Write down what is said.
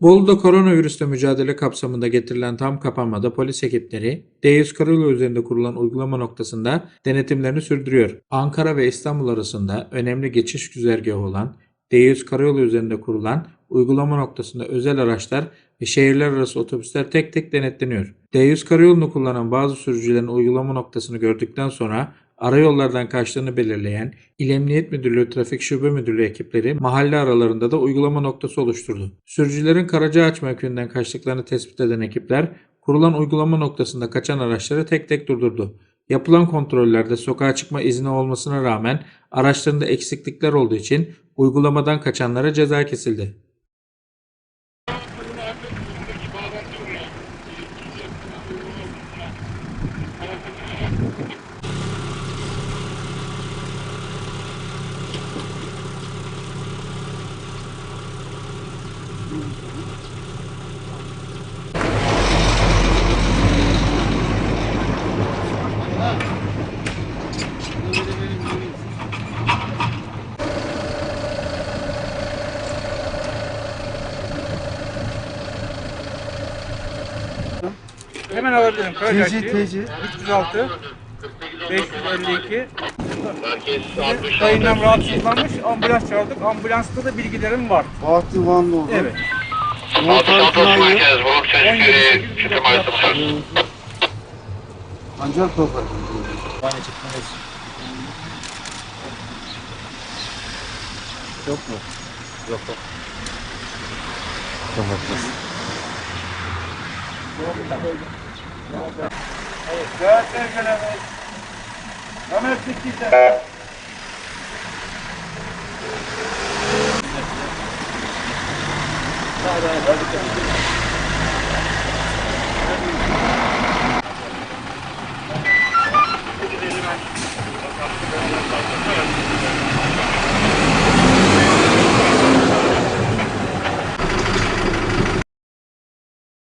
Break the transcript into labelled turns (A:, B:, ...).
A: Bolu'da koronavirüsle mücadele kapsamında getirilen tam kapanmada polis ekipleri D100 Karayolu üzerinde kurulan uygulama noktasında denetimlerini sürdürüyor. Ankara ve İstanbul arasında önemli geçiş güzergahı olan D100 Karayolu üzerinde kurulan uygulama noktasında özel araçlar ve şehirler arası otobüsler tek tek denetleniyor. D100 Karayolu'nu kullanan bazı sürücülerin uygulama noktasını gördükten sonra arayollardan kaçtığını belirleyen İl Emniyet Müdürlüğü Trafik Şube Müdürlüğü ekipleri mahalle aralarında da uygulama noktası oluşturdu. Sürücülerin Karacaağaç mevkiinden kaçtıklarını tespit eden ekipler kurulan uygulama noktasında kaçan araçları tek tek durdurdu. Yapılan kontrollerde sokağa çıkma izni olmasına rağmen araçlarında eksiklikler olduğu için uygulamadan kaçanlara ceza kesildi.
B: Hemen alabilirim. Karacaşçı.
C: TC, TC.
B: 306 552 Kayınlam rahatsızlanmış. Ambulans çağırdık. Ambulansta da bilgilerim var.
C: Fatih Vanlı
B: Evet.
C: Muhtar Kınayı.
B: 17 8
C: Ancak Toprak. Yok mu? Yok yok.
B: Değerli sevgilerimiz. nasıl gider? Hadi hadi.